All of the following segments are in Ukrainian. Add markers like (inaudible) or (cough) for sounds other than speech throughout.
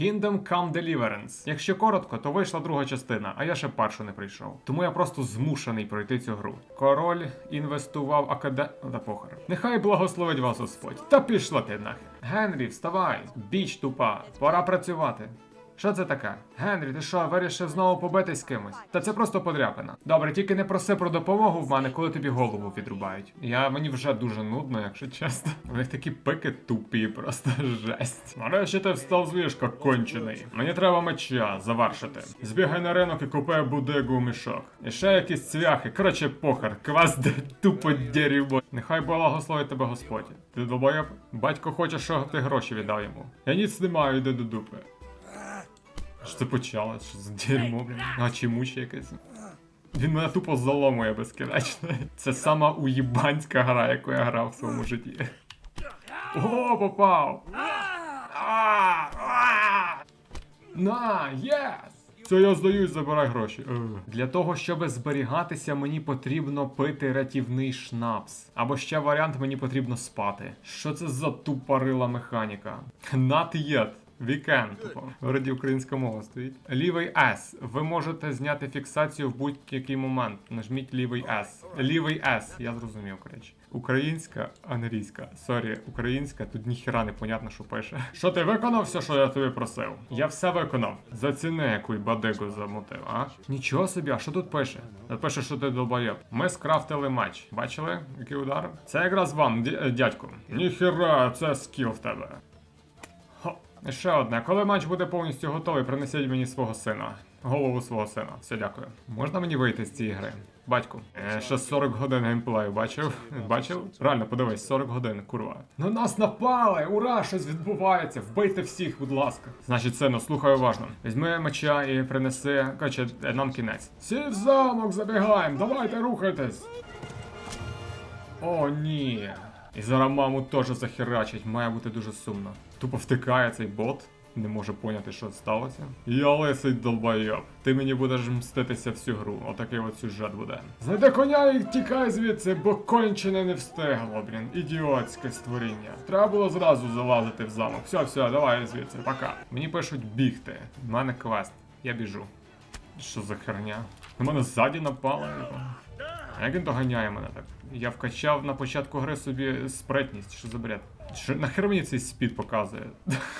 Kingdom Come Deliverance. Якщо коротко, то вийшла друга частина, а я ще першу не прийшов. Тому я просто змушений пройти цю гру. Король інвестував акаде... Та похер. Нехай благословить вас Господь. Та пішла ти нахер. Генрі, вставай! Біч тупа, пора працювати. Що це таке? Генрі, ти що, вирішив знову побитись з кимось? Та це просто подряпина. Добре, тільки не проси про допомогу в мене, коли тобі голову відрубають. Я мені вже дуже нудно, якщо чесно. У них такі пики тупі, просто жесть. Нарешті ти встав з ліжка, кончений. Мені треба меча завершити. Збігай на ринок і купи будигу у мішок. І ще якісь цвяхи. Коротше, похер, квас де тупо дерьмо. Нехай благословить тебе Господь. Ти долбоєб? Батько хоче, щоб ти гроші віддав йому. Я ніц не маю, йди до дупи. Що це почалось? Що за дерьмо, блін? А чи муче якесь? Він мене тупо заломує безкінечно. Це сама уїбанська гра, яку я грав в своєму житті. О, попав! На, єс! Це я здаюсь, забирай гроші. Е. Для того, щоб зберігатися, мені потрібно пити рятівний шнапс. Або ще варіант, мені потрібно спати. Що це за тупорила механіка? Not yet. Вікенд, тупо. Вроді українська мова стоїть. Лівий S. Ви можете зняти фіксацію в будь-який момент. Нажміть лівий S. Лівий S. Я зрозумів, коротше. Українська, англійська. Сорі, українська, тут ніхіра не понятно, що пише. Що ти виконав все, що я тобі просив? Я все виконав. Заціни, яку бадигу замотив, а? Нічого собі, а що тут пише? Тут пише, що ти долбоєб. Ми скрафтили матч. Бачили, який удар? Це якраз вам, дя- дядьку. Ніхіра, це скіл в тебе. Ще одне. Коли матч буде повністю готовий, принесіть мені свого сина. Голову свого сина. Все дякую. Можна мені вийти з цієї гри? Батьку, е, ще 40 годин геймплею бачив? Бачив? Реально, подивись, 40 годин, курва. На нас напали! Ура! Щось відбувається! Вбийте всіх, будь ласка. Значить, сину, слухай уважно. Візьми меча і принеси. Короче, е, нам кінець. Всі в замок забігаємо, давайте рухайтесь. О, ні. І зараз маму теж захерачить, має бути дуже сумно. Тупо втикає цей бот, не може поняти, що сталося. Я лисий долбойоб. Ти мені будеш мститися всю гру. Отакий от сюжет буде. Знайди коня і тікай звідси, бо кончене не встигло, блін. Ідіотське створіння. Треба було зразу залазити в замок. Все, все, давай звідси, пока. Мені пишуть бігти. В мене квест. Я біжу. Що за херня? На мене ззаді напали. А як він доганяє мене так? Я вкачав на початку гри собі спретність, що за бред? Нахер мені цей спід показує?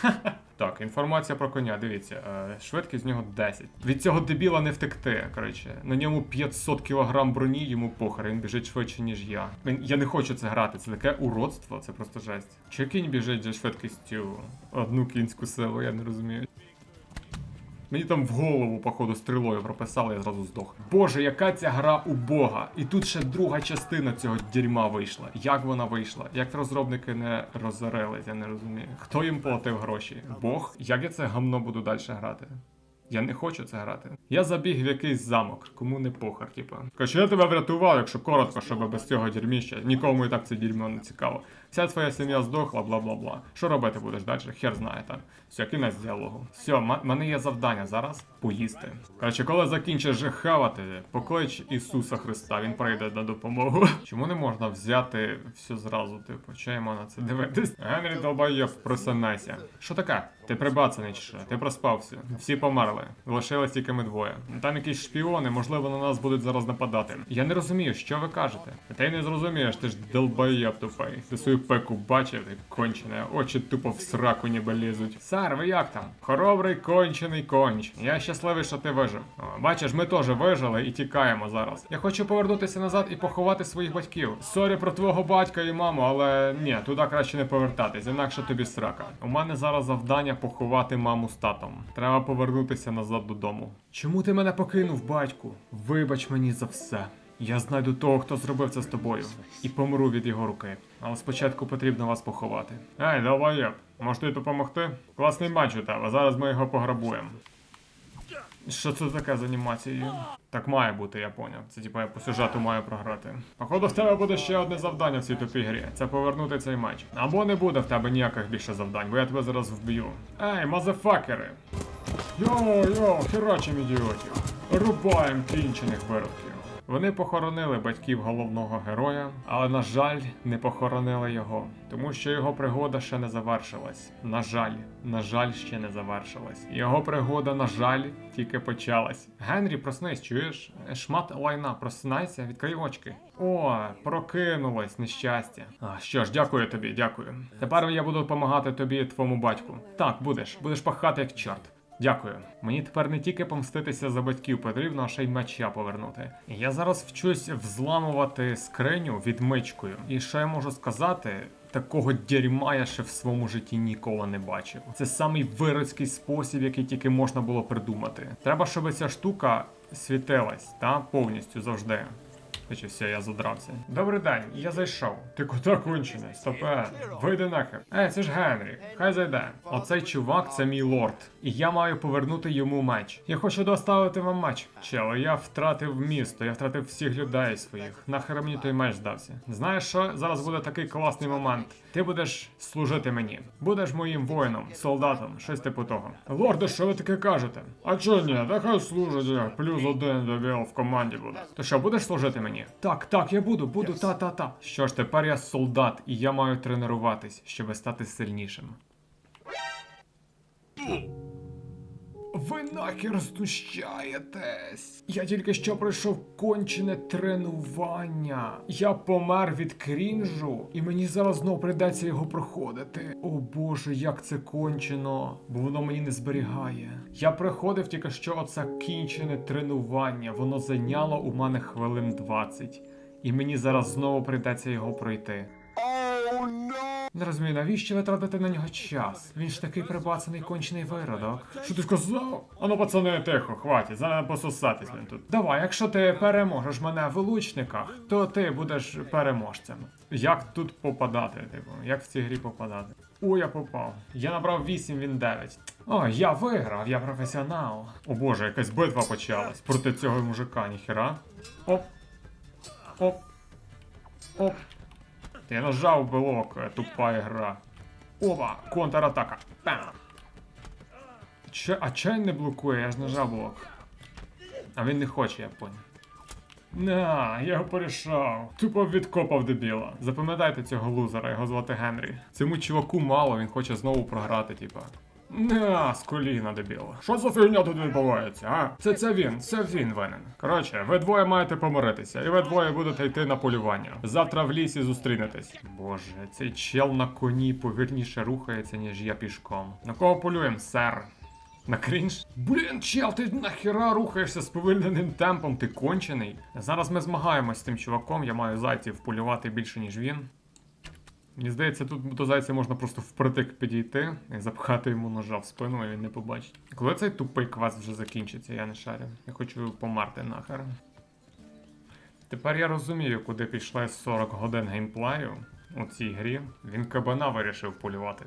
(laughs) так, інформація про коня, дивіться, е, швидкість з нього 10. Від цього дебіла не втекти. Коротше, на ньому 500 кг броні, йому похер, він біжить швидше, ніж я. Я не хочу це грати, це таке уродство, це просто жесть. Чи кінь біжить за швидкістю одну кінську силу, я не розумію. Мені там в голову, походу, стрілою прописали, я зразу здох. Боже, яка ця гра убога! І тут ще друга частина цього дерьма вийшла. Як вона вийшла? Як розробники не розорились, я не розумію. Хто їм платив гроші? Бог? Як я це гамно буду далі грати? Я не хочу це грати. Я забіг в якийсь замок, кому не похер, типа. Короче, я тебе врятував, якщо коротко, щоб без цього дерьміща. Нікому і так це дерьмо не цікаво. Вся твоя сім'я здохла, бла бла бла. Що робити будеш далі? Хер знає так. Все, кінець діалогу. Все, м- мене є завдання зараз поїсти. Коротше, коли закінчиш хавати, поклич Ісуса Христа, він прийде на допомогу. (laughs) Чому не можна взяти все зразу, типу, чаємо на це дивитись? Генрі долбайов, просинайся. Що таке? Ти прибацаний чи? Ти проспався. Всі померли. Лишились тільки ми двоє. Там якісь шпіони, можливо, на нас будуть зараз нападати. Я не розумію, що ви кажете. Ти не зрозумієш, ти ж долбоєб тупий. Ти свою пеку бачив, кончене, очі тупо в сраку ніби лізуть. Сар, ви як там? Хоробрий кончений конч. Я щасливий, що ти вижив. О, бачиш, ми теж вижили і тікаємо зараз. Я хочу повернутися назад і поховати своїх батьків. Сорі про твого батька і маму, але ні, туди краще не повертатись, інакше тобі срака. У мене зараз завдання поховати маму з татом. Треба повернутися назад додому. Чому ти мене покинув, батьку? Вибач мені за все. Я знайду того, хто зробив це з тобою, і помру від його руки. Але спочатку потрібно вас поховати. Ей, долбоєб, можете допомогти? Класний матч у тебе, зараз ми його пограбуємо. Що це таке з анімацією? Так має бути, я поняв. Це типа я по сюжету маю програти. Походу, в тебе буде ще одне завдання в цій тупій грі. Це повернути цей матч. Або не буде в тебе ніяких більше завдань, бо я тебе зараз вб'ю. Ей, мазефакери! Йо, йо, херачим ідіотів! Рубаєм кінчених виродків. Вони похоронили батьків головного героя, але, на жаль, не похоронили його, тому що його пригода ще не завершилась. На жаль, на жаль, ще не завершилась. Його пригода, на жаль, тільки почалась. Генрі, проснись, чуєш? Шмат лайна, просинайся, відкрий очки. О, прокинулось нещастя. А що ж, дякую тобі, дякую. Тепер я буду допомагати тобі, твоєму батьку. Так, будеш, будеш пахати як чорт. Дякую. Мені тепер не тільки помститися за батьків потрібно, а ще й меча повернути. Я зараз вчусь взламувати скриню відмичкою. І що я можу сказати? Такого дерьма я ще в своєму житті ніколи не бачив. Це самий вироцький спосіб, який тільки можна було придумати. Треба, щоб ця штука світилась, та повністю завжди. Хоча все, я задрався. Добрий день, я зайшов. Ти куди кончений? Стопе, вийди нахер. Е, це ж Генрі. Хай зайде. Оцей чувак це мій лорд. І я маю повернути йому меч. Я хочу доставити вам меч. Чело, я втратив місто, я втратив всіх людей своїх. Нахер мені той меч здався. Знаєш що? Зараз буде такий класний момент. Ти будеш служити мені. Будеш моїм воїном, солдатом, щось типу того. Лорде, що ви таке кажете? А чого ні? Нехай служить я. Плюс один дебіл в команді буде. То що, будеш служити мені? Так, так, я буду, буду, та-та-та. Що ж, тепер я солдат, і я маю тренуватись, щоб стати сильнішим. Ви нахер знущаєтесь? Я тільки що пройшов кончене тренування. Я помер від крінжу, і мені зараз знов прийдеться його проходити. О боже, як це кончено, бо воно мені не зберігає. Я приходив тільки що оце кінчене тренування. Воно зайняло у мене хвилин 20. І мені зараз знову прийдеться його пройти. Не розумію, навіщо ви тратите на нього час? Він ж такий прибацаний кончений виродок. Що ти сказав? Ану, пацани, тихо, хватить, зараз пососатись він тут. Давай, якщо ти переможеш мене в лучниках, то ти будеш переможцем. Як тут попадати, типу, як в цій грі попадати? О, я попав. Я набрав 8, він 9. О, я виграв, я професіонал. О боже, якась битва почалась проти цього мужика, ніхера. Оп. Оп. Оп. Я нажав блок, е, тупа гра. Опа, контратака. Че, а чай не блокує, я ж нажав блок. А він не хоче, я поняв. На, я його порішав. Тупо відкопав дебіла. Запам'ятайте цього лузера, його звати Генрі. Цьому чуваку мало, він хоче знову програти, типа. На, з коліна дебіла. Що за фігня тут відбувається, а? Це це він, це він винен. Коротше, ви двоє маєте помиритися, і ви двоє будете йти на полювання. Завтра в лісі зустрінетесь. Боже, цей чел на коні повільніше рухається, ніж я пішком. На кого полюєм, сер? На крінж? Блін, чел, ти нахера рухаєшся з повільненим темпом, ти кончений. Зараз ми змагаємось з тим чуваком, я маю зайців полювати більше, ніж він. Мені здається, тут до зайця можна просто впритик підійти і запхати йому ножа в спину, і він не побачить. Коли цей тупий квест вже закінчиться, я не шарю. Я хочу померти нахер. Тепер я розумію, куди пішли 40 годин геймплею у цій грі. Він кабана вирішив полювати.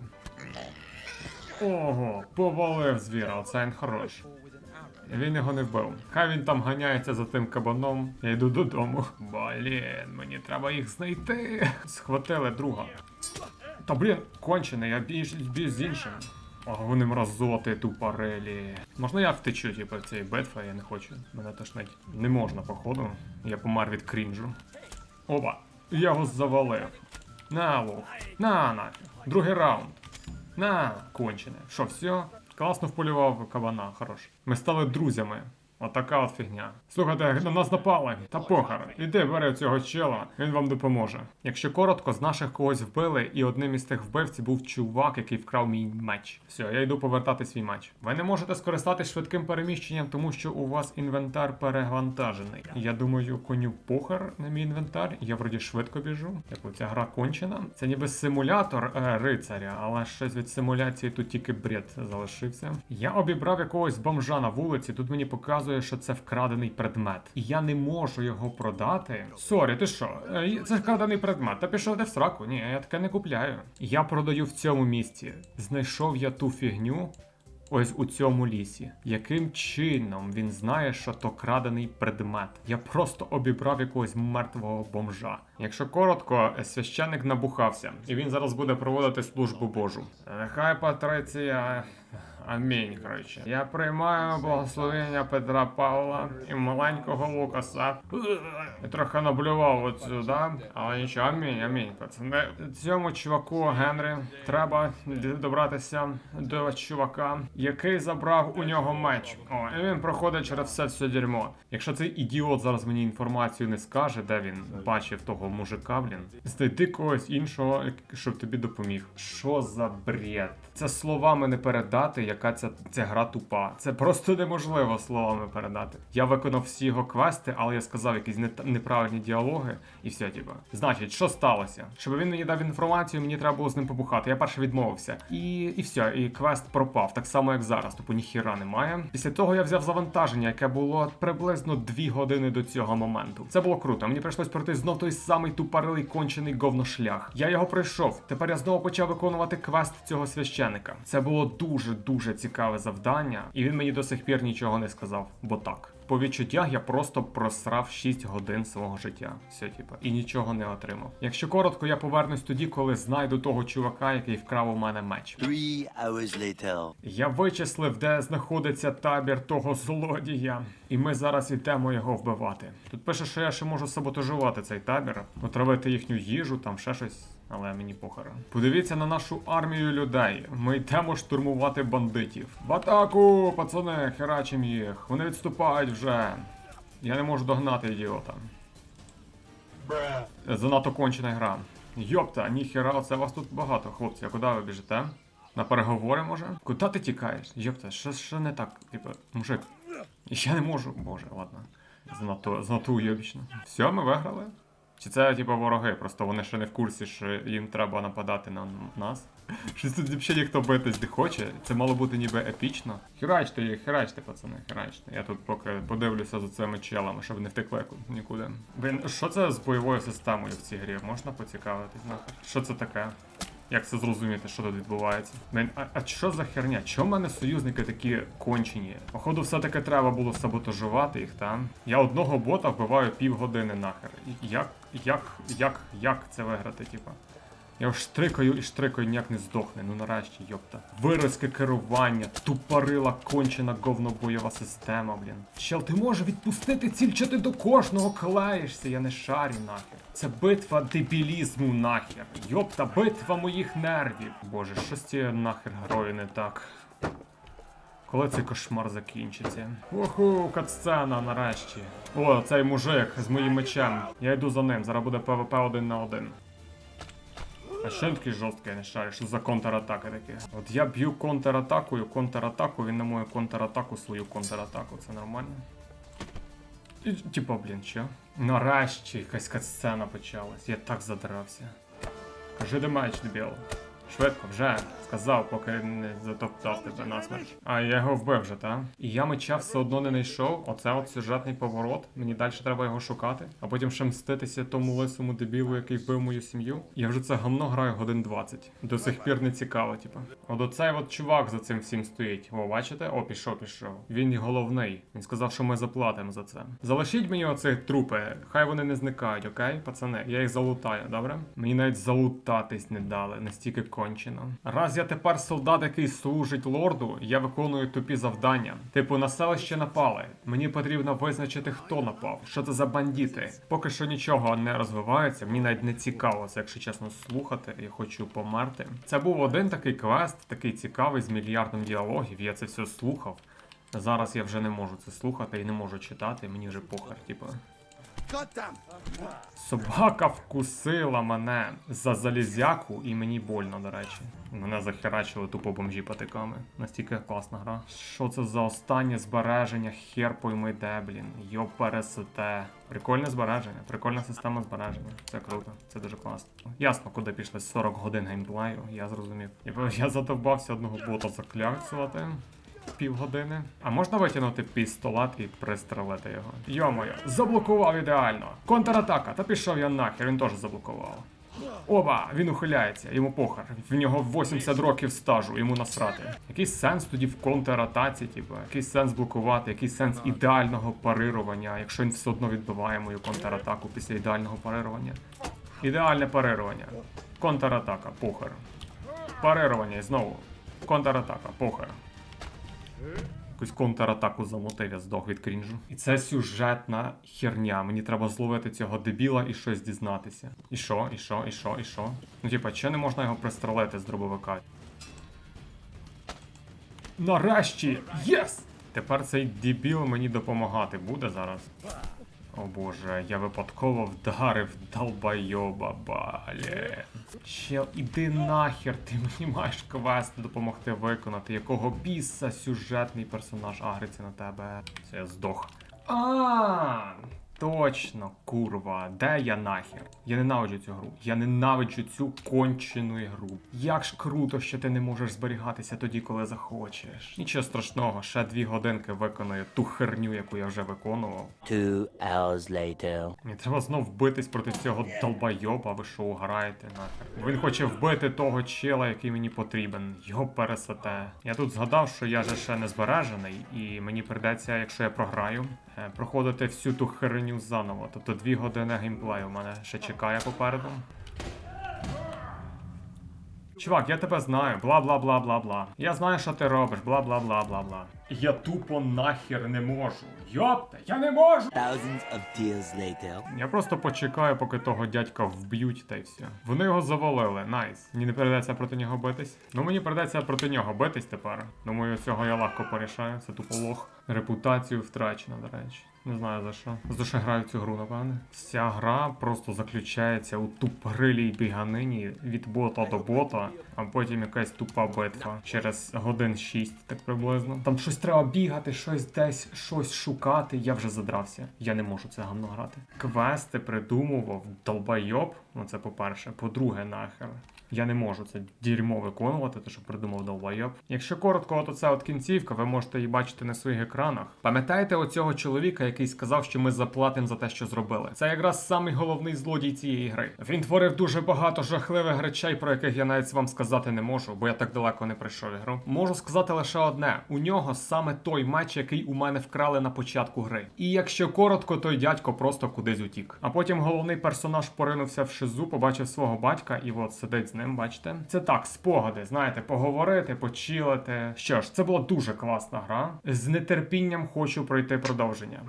Ого, повалив звіра, оце він хорош. Він його не вбив. Хай він там ганяється за тим кабаном. Я йду додому. Блін, мені треба їх знайти. Схватили друга. Та блін, кончений, я більш більш з іншим. О, вони мразоти тупорелі. Можна я втечу, типу, в цій битві, я не хочу. Мене тошнить. Не можна, походу. Я помер від крінжу. Опа, я його завалив. На, лох. На, на. Другий раунд. На, кончене. Що, все? Класно вполював кабана, хорош. Ми стали друзями. Отака от фігня. Слухайте, на нас напали. Та похар. Іди бери цього чела, він вам допоможе. Якщо коротко, з наших когось вбили, і одним із тих вбивців був чувак, який вкрав мій меч. Все, я йду повертати свій меч. Ви не можете скористатись швидким переміщенням, тому що у вас інвентар перевантажений. Я думаю, коню похар на мій інвентар. Я вроді швидко біжу. Типу, ця гра кончена. Це ніби симулятор е, рицаря, але щось від симуляції тут тільки бред залишився. Я обібрав якогось бомжа на вулиці. Тут мені показує, що це вкрадений предмет. І я не можу його продати. Сорі, ти що? Е, Це вкрадений предмет. Та пішов де в сраку. Ні, я таке не купляю. Я продаю в цьому місці. Знайшов я ту фігню. ось у цьому лісі. Яким чином він знає, що то крадений предмет? Я просто обібрав якогось мертвого бомжа. Якщо коротко, священник набухався, і він зараз буде проводити службу Божу. Нехай Патриція. Амінь, коротше. Я приймаю благословення Петра Павла і маленького Лукаса. Я трохи наблював от сюди, але нічого, амінь, амінь, пацани. Цьому чуваку Генрі треба добратися до чувака, який забрав у нього меч. О, і він проходить через все все дерьмо. Якщо цей ідіот зараз мені інформацію не скаже, де він бачив того мужика, блін, знайди когось іншого, щоб тобі допоміг. Що за бред? Це словами не передати, яка ця, ця гра тупа. Це просто неможливо словами передати. Я виконав всі його квести, але я сказав якісь не, неправильні діалоги, і все, типа. Значить, що сталося? Щоб він мені дав інформацію, мені треба було з ним побухати. Я перше відмовився. І, і все, і квест пропав, так само як зараз, тобто ніхіра немає. Після того я взяв завантаження, яке було приблизно 2 години до цього моменту. Це було круто. Мені прийшлось пройти знов той самий тупорилий кончений говношлях. Я його пройшов. Тепер я знову почав виконувати квест цього священика. Це було дуже дуже цікаве завдання, і він мені до сих пір нічого не сказав, бо так. По відчуттях я просто просрав 6 годин свого життя. Все, типа, і нічого не отримав. Якщо коротко, я повернусь тоді, коли знайду того чувака, який вкрав у мене меч. Three hours later. Я вичислив, де знаходиться табір того злодія, і ми зараз йдемо його вбивати. Тут пише, що я ще можу саботажувати цей табір, отравити їхню їжу, там ще щось. Але мені похорон. Подивіться на нашу армію людей. Ми йдемо штурмувати бандитів. В атаку, пацани, херачим їх. Вони відступають вже. Я не можу догнати ідіота. Занадто кончена гра. Йопта, ніхера, це вас тут багато, хлопці. А куди ви біжите? На переговори може? Куди ти тікаєш? Йопта, що, що не так? Типа, мужик. Я не можу. Боже, ладно. Занадто, занадто уйобічно. Все, ми виграли? Чи це типа вороги? Просто вони ще не в курсі, що їм треба нападати на нас. Щось тут взагалі ніхто битись не хоче. Це мало бути ніби епічно. Херачте їх, херачте, пацани, херачте. Я тут поки подивлюся за цими челами, щоб не втекли нікуди. Блін, що це з бойовою системою в цій грі? Можна поцікавитись нахер? Що це таке? Як це зрозуміти, що тут відбувається? Мен, а, а що за херня? Чому в мене союзники такі кончені? Походу, все-таки треба було саботажувати їх, там. Я одного бота вбиваю півгодини нахер. Як, як, як, як це виграти, типа? Я його штрикаю і штрикаю ніяк не здохне. Ну нарешті, йопта. Виразьке керування, тупорила кончена говнобойова система, блін. Чел, ти можеш відпустити ціль, чи ти до кожного клеїшся, я не шарю нахер. Це битва дебілізму нахер. Йопта, битва моїх нервів. Боже, що з цією нахер грою не так. Коли цей кошмар закінчиться? Уху, катсцена нарешті. О, цей мужик з моїм мечем. Я йду за ним, зараз буде ПВП один на один. А що він такий жорсткий, я не шарю, що за контратака таке? От я б'ю контратакою, контратаку, він на мою контратаку свою контратаку, це нормально? І, типа, блін, що? Нарешті якась катсцена почалась, я так задрався. Кажи де меч, дебіл. Швидко, вже сказав, поки не затоптав тебе насмерть. А я його вбив вже, та? І я меча все одно не знайшов. Оце от сюжетний поворот. Мені далі треба його шукати, а потім ще мститися тому лисому дебілу, який вбив мою сім'ю. Я вже це гамно граю годин 20. До сих пір не цікаво, типу. От оцей от чувак за цим всім стоїть. О, бачите? О, пішов, пішов. Він головний. Він сказав, що ми заплатимо за це. Залишіть мені оці трупи, хай вони не зникають, окей, пацани? Я їх залутаю, добре? Мені навіть залутатись не дали, настільки кончено. Раз я тепер солдат, який служить лорду, я виконую тупі завдання. Типу, на селище напали. Мені потрібно визначити, хто напав, що це за бандити. Поки що нічого не розвивається, мені навіть не цікаво це, якщо чесно, слухати. Я хочу померти. Це був один такий квест, такий цікавий з мільярдом діалогів. Я це все слухав. Зараз я вже не можу це слухати і не можу читати, мені вже похер, типу. Собака вкусила мене за залізяку, і мені больно, до речі. Мене захерачили тупо бомжі патиками. Настільки класна гра. Що це за останнє збереження? Хер пойми де, блін. Йо пересете. Прикольне збереження, прикольна система збереження. Це круто, це дуже класно. Ясно, куди пішли 40 годин геймплею, я зрозумів. Я, я задовбався одного бота закляцувати півгодини. А можна витягнути пістолет і пристрелити його? Йо-моє, заблокував ідеально. Контратака, та пішов я нахер, він теж заблокував. Оба! Він ухиляється, йому похер. В нього 80 років стажу, йому насрати. Який сенс тоді в контратаці, типу? Який сенс блокувати, який сенс ідеального парирування, якщо він все одно відбиває мою контратаку після ідеального парирування? Ідеальне парирування. Контратака, похер. Парирування і знову. Контратака, похер. Якусь контратаку замотив, я здох від крінжу. І це сюжетна херня. Мені треба зловити цього дебіла і щось дізнатися. І що, і що, і що, і що? Ну, типа, чи не можна його пристрелити з дробовика? Нарешті! Єс! Тепер цей дебіл мені допомагати буде зараз. О боже, я випадково вдарив долбайоба балі. Чел, іди нахер, ти мені маєш квест допомогти виконати. Якого біса сюжетний персонаж агриться на тебе. Це я здох. А, точно, курва, де я нахер? Я ненавиджу цю гру. Я ненавиджу цю кончену ігру. Як ж круто, що ти не можеш зберігатися тоді, коли захочеш. Нічого страшного, ще дві годинки виконую ту херню, яку я вже виконував. Two hours later. Мені треба знов битись проти цього долбайоба, ви що граєте нахер. Він хоче вбити того чела, який мені потрібен. Його пересете. Я тут згадав, що я же ще не збережений, і мені придеться, якщо я програю, проходити всю ту херню заново. Тобто дві години геймплею у мене ще чекає попереду. Чувак, я тебе знаю, бла бла бла бла бла. Я знаю, що ти робиш, бла бла бла бла бла. Я тупо нахер не можу. Йопта, я не можу! Of tears later. Я просто почекаю, поки того дядька вб'ють та й все. Вони його завалили, найс. Мені не прийдеться проти нього битись. Ну мені прийдеться проти нього битись тепер. Думаю, цього я легко порішаю. Це тупо лох. Репутацію втрачено, до речі. Не знаю за що. За що граю цю гру, напевне. Вся гра просто заключається у тупорилій біганині від бота до бота, а потім якась тупа битва через годин 6, так приблизно. Там щось треба бігати, щось десь, щось шукати. Я вже задрався. Я не можу це гамно грати. Квести придумував долбайоб. Ну це по-перше. По-друге, нахер. Я не можу це дерьмо виконувати, те, що придумав долбайоб. Якщо коротко, от оце от кінцівка, ви можете її бачити на своїх екранах. Пам'ятаєте оцього чоловіка, який сказав, що ми заплатимо за те, що зробили? Це якраз самий головний злодій цієї гри. Він творив дуже багато жахливих речей, про яких я навіть вам сказати не можу, бо я так далеко не прийшов ігру. Можу сказати лише одне: у нього саме той меч, який у мене вкрали на початку гри. І якщо коротко, той дядько просто кудись утік. А потім головний персонаж поринувся в шизу, побачив свого батька і от сидить ним, бачите? Це так, спогади, знаєте, поговорити, почилити. Що ж, це була дуже класна гра. З нетерпінням хочу пройти продовження.